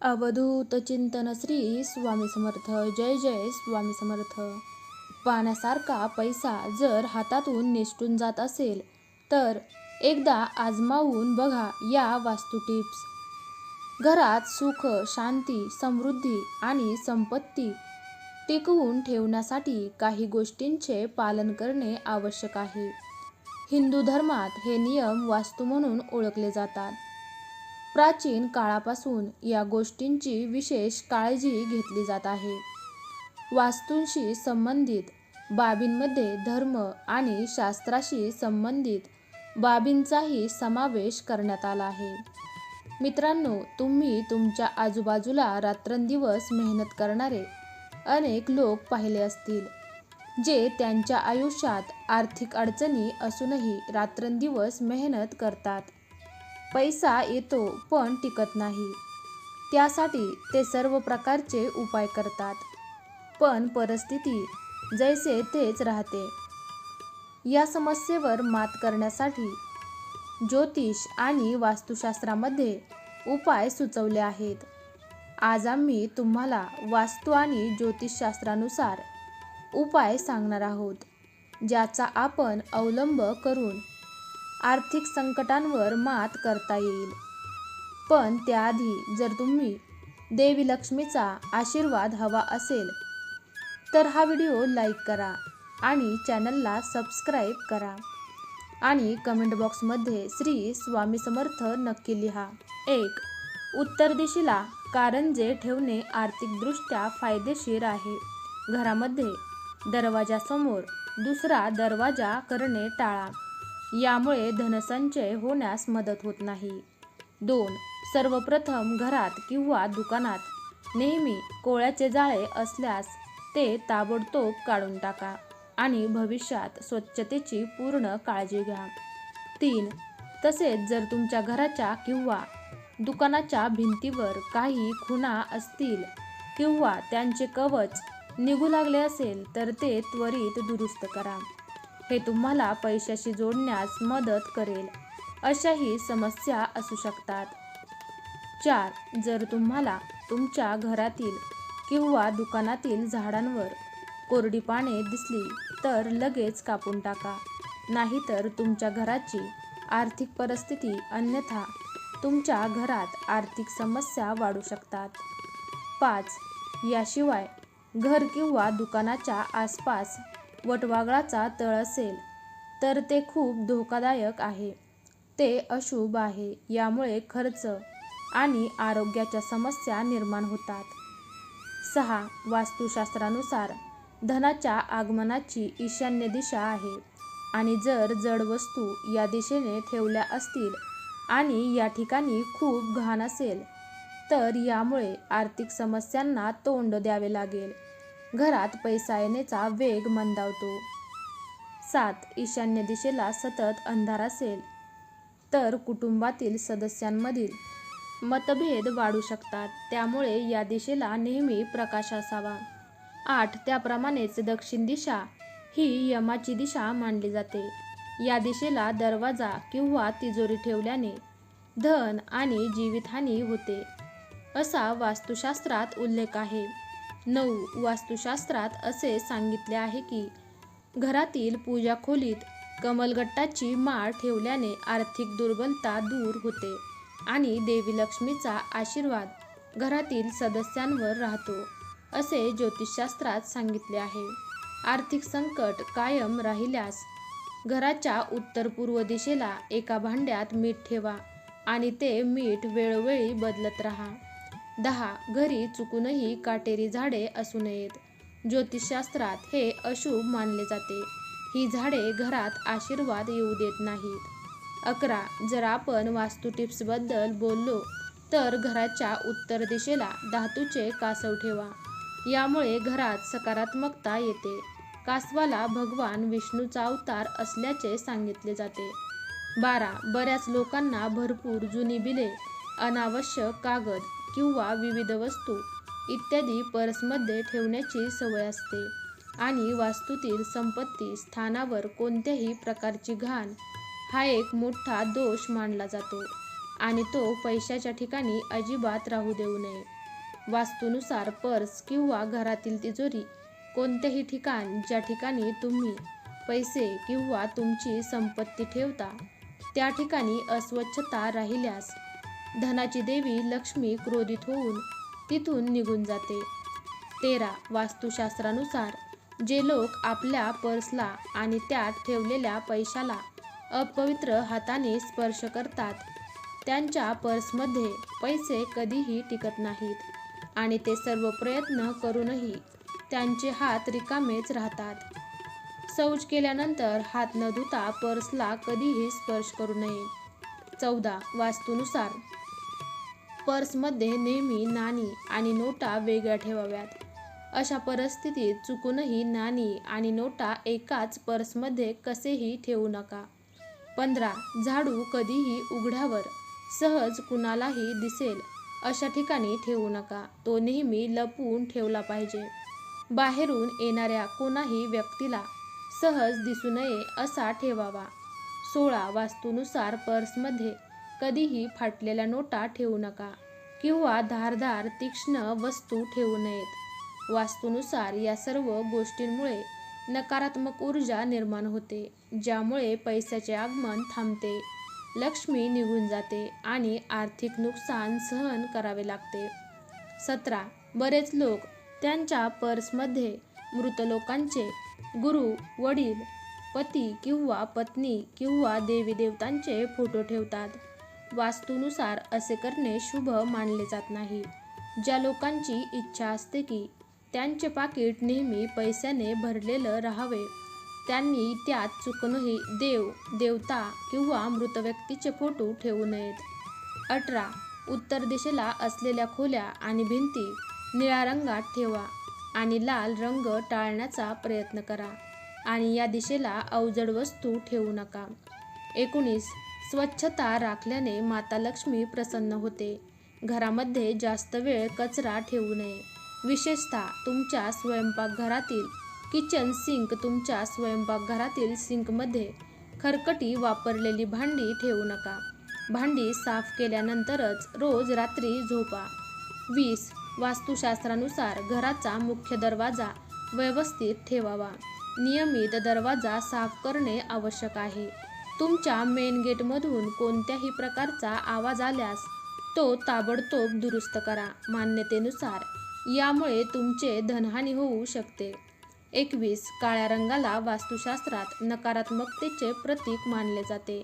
अवधूत चिंतन श्री स्वामी समर्थ. जय जय स्वामी समर्थ. पाण्यासारखा पैसा जर हातातून निसटून जात असेल तर एकदा आजमावून बघा या वास्तू टिप्स. घरात सुख शांती समृद्धी आणि संपत्ती टिकवून ठेवण्यासाठी काही गोष्टींचे पालन करणे आवश्यक आहे. हिंदू धर्मात हे नियम वास्तू म्हणून ओळखले जातात. प्राचीन काळापासून या गोष्टींची विशेष काळजी घेतली जात आहे. वास्तूंशी संबंधित बाबींमध्ये धर्म आणि शास्त्राशी संबंधित बाबींचाही समावेश करण्यात आला आहे. मित्रांनो तुम्ही तुमच्या आजूबाजूला रात्रंदिवस मेहनत करणारे अनेक लोक पाहिले असतील जे त्यांच्या आयुष्यात आर्थिक अडचणी असूनही रात्रंदिवस मेहनत करतात. पैसा येतो पण टिकत नाही. त्यासाठी ते सर्व प्रकारचे उपाय करतात. पण परिस्थिती जैसे तेच राहते. या समस्येवर मात करण्यासाठी ज्योतिष आणि वास्तुशास्त्रामध्ये उपाय सुचवले आहेत. आज आम्ही तुम्हाला वास्तू आणि ज्योतिषशास्त्रानुसार उपाय सांगणार आहोत ज्याचा आपण अवलंब करून आर्थिक संकटांवर मात करता येईल. पण त्याआधी जर तुम्ही देवी लक्ष्मीचा आशीर्वाद हवा असेल तर हा व्हिडिओ लाईक करा आणि चॅनलला सबस्क्राईब करा. आणि कमेंट बॉक्समध्ये श्री स्वामी समर्थ नक्की लिहा. एक उत्तर दिशेला कारंजे ठेवणे आर्थिकदृष्ट्या फायदेशीर आहे. घरामध्ये दरवाजासमोर दुसरा दरवाजा करणे टाळा. यामुळे धनसंचय होण्यास मदत होत नाही. दोन सर्वप्रथम घरात किंवा दुकानात नेहमी कोळ्याचे जाळे असल्यास ते ताबडतोब काढून टाका आणि भविष्यात स्वच्छतेची पूर्ण काळजी घ्या. तीन तसेच जर तुमच्या घराच्या किंवा दुकानाच्या भिंतीवर काही खुणा असतील किंवा त्यांचे कवच निघू लागले असेल तर ते त्वरित दुरुस्त करा. हे तुम्हाला पैशाशी जोडण्यास मदत करेल. अशाही समस्या असू शकतात. चार जर तुम्हाला तुमच्या घरातील किंवा दुकानातील झाडांवर कोरडी पाने दिसली तर लगेच कापून टाका. नाहीतर तुमच्या घराची आर्थिक परिस्थिती अन्यथा तुमच्या घरात आर्थिक समस्या वाढू शकतात. पाच याशिवाय घर किंवा दुकानाच्या आसपास वटवागळाचा तळ असेल तर ते खूप धोकादायक आहे. ते अशुभ आहे यामुळे खर्च आणि आरोग्याच्या समस्या निर्माण होतात. सहा वास्तुशास्त्रानुसार धनाच्या आगमनाची ईशान्य दिशा आहे आणि जर जड वस्तू या दिशेने ठेवल्या असतील आणि या ठिकाणी खूप घाण असेल तर यामुळे आर्थिक समस्यांना तोंड द्यावे लागेल. घरात पैसा येण्याचा वेग मंदावतो. सात ईशान्य दिशेला सतत अंधार असेल तर कुटुंबातील सदस्यांमधील मतभेद वाढू शकतात. त्यामुळे या दिशेला नेहमी प्रकाश असावा. आठ त्याप्रमाणेच दक्षिण दिशा ही यमाची दिशा मानली जाते. या दिशेला दरवाजा किंवा तिजोरी ठेवल्याने धन आणि जीवितहानी होते असा वास्तुशास्त्रात उल्लेख आहे. नऊ वास्तुशास्त्रात असे सांगितले आहे की घरातील पूजा खोलीत कमलगट्टाची माळ ठेवल्याने आर्थिक दुर्बलता दूर होते आणि देवी लक्ष्मीचा आशीर्वाद घरातील सदस्यांवर राहतो असे ज्योतिषशास्त्रात सांगितले आहे. आर्थिक संकट कायम राहिल्यास घराच्या उत्तर पूर्व दिशेला एका भांड्यात मीठ ठेवा आणि ते मीठ वेळोवेळी बदलत राहा. दहा घरी चुकूनही काटेरी झाडे असू नयेत. ज्योतिषशास्त्रात हे अशुभ मानले जाते. ही झाडे घरात आशीर्वाद येऊ देत नाहीत. अकरा जर आपण वास्तू टिप्सबद्दल बोललो तर घराच्या उत्तर दिशेला धातूचे कासव ठेवा. यामुळे घरात सकारात्मकता येते. कासवाला भगवान विष्णूचा अवतार असल्याचे सांगितले जाते. बारा बऱ्याच लोकांना भरपूर जुनी बिले अनावश्यक कागद किंवा विविध वस्तू इत्यादी पर्समध्ये ठेवण्याची सवय असते. आणि वास्तूतील संपत्ती स्थानावर कोणत्याही प्रकारची घाण हा एक मोठा दोष मानला जातो आणि तो पैशाच्या ठिकाणी अजिबात राहू देऊ नये. वास्तूनुसार पर्स किंवा घरातील तिजोरी कोणतेही ठिकाण ज्या ठिकाणी तुम्ही पैसे किंवा तुमची संपत्ती ठेवता त्या ठिकाणी अस्वच्छता राहिल्यास धनाची देवी लक्ष्मी क्रोधित होऊन तिथून निघून जाते. तेरा वास्तुशास्त्रानुसार जे लोक आपल्या पर्सला आणि त्यात ठेवलेल्या पैशाला अपवित्र हाताने स्पर्श करतात त्यांच्या पर्समध्ये पैसे कधीही टिकत नाहीत आणि ते सर्व प्रयत्न करूनही त्यांचे हात रिकामेच राहतात. शौच केल्यानंतर हात न धुता पर्सला कधीही स्पर्श करू नये. चौदा वास्तूनुसार पर्समध्ये नेहमी नाणी आणि नोटा वेगळ्या ठेवाव्यात. अशा परिस्थितीत चुकूनही नाणी आणि नोटा एकाच पर्समध्ये कसेही ठेवू नका. पंधरा झाडू कधीही उघड्यावर सहज कुणालाही दिसेल अशा ठिकाणी ठेवू नका. तो नेहमी लपवून ठेवला पाहिजे. बाहेरून येणाऱ्या कोणाही व्यक्तीला सहज दिसू नये असा ठेवावा. सोळा वास्तूनुसार पर्समध्ये कधीही फाटलेल्या नोटा ठेवू नका किंवा धारदार तीक्ष्ण वस्तू ठेवू नयेत. वास्तूनुसार या सर्व गोष्टींमुळे नकारात्मक ऊर्जा निर्माण होते ज्यामुळे पैशाचे आगमन थांबते लक्ष्मी निघून जाते आणि आर्थिक नुकसान सहन करावे लागते. सतरा. बरेच लोक त्यांच्या पर्समध्ये मृत लोकांचे गुरु वडील पती किंवा पत्नी किंवा देवी देवतांचे फोटो ठेवतात. वास्तूनुसार असे करणे शुभ मानले जात नाही. ज्या लोकांची इच्छा असते की त्यांचे पाकिट नेहमी पैशाने भरलेलं राहावे त्यांनी त्यात चुकूनही देव देवता किंवा मृत व्यक्तीचे फोटो ठेवू नयेत. अठरा. उत्तर दिशेला असलेल्या खोल्या आणि भिंती निळ्या रंगात ठेवा आणि लाल रंग टाळण्याचा प्रयत्न करा आणि या दिशेला अवजड वस्तू ठेवू नका. एकोणीस. स्वच्छता राखल्याने माता लक्ष्मी प्रसन्न होते. घरामध्ये जास्त वेळ कचरा ठेवू नये. विशेषतः तुमच्या स्वयंपाकघरातील किचन सिंक तुमच्या स्वयंपाकघरातील सिंकमध्ये खरकटी वापरलेली भांडी ठेवू नका. भांडी साफ केल्यानंतरच रोज रात्री झोपा. वीस वास्तुशास्त्रानुसार घराचा मुख्य दरवाजा व्यवस्थित ठेवावा. नियमित दरवाजा साफ करणे आवश्यक आहे. तुमच्या मेन गेटमधून कोणत्याही प्रकारचा आवाज आल्यास तो ताबडतोब दुरुस्त करा मान्यतेनुसार. यामुळे तुमचे धनहानी होऊ शकते. एकवीस काळ्या रंगाला वास्तुशास्त्रात नकारात्मकतेचे प्रतीक मानले जाते.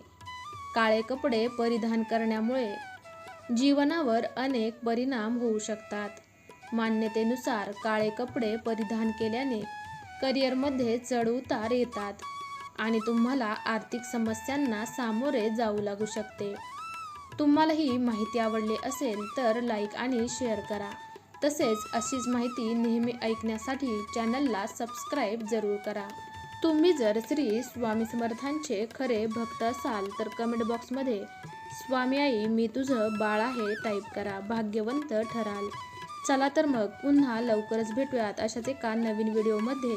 काळे कपडे परिधान करण्यामुळे जीवनावर अनेक परिणाम होऊ शकतात. मान्यतेनुसार काळे कपडे परिधान केल्याने करिअरमध्ये चढउतार येतात. आणि तुम्हाला आर्थिक समस्यांना सामोरे जाऊ लागू शकते. तुम्हाला ही माहिती आवडली असेल तर लाईक आणि शेअर करा. तसेच अशीच माहिती नेहमी ऐकण्यासाठी चॅनलला सबस्क्राईब जरूर करा. तुम्ही जर श्री स्वामी समर्थांचे खरे भक्त असाल तर कमेंट बॉक्समध्ये स्वामी आई मी तुझं बाळ आहे टाईप करा भाग्यवंत ठराल. चला तर मग पुन्हा लवकरच भेटूयात अशाच एका नवीन व्हिडिओमध्ये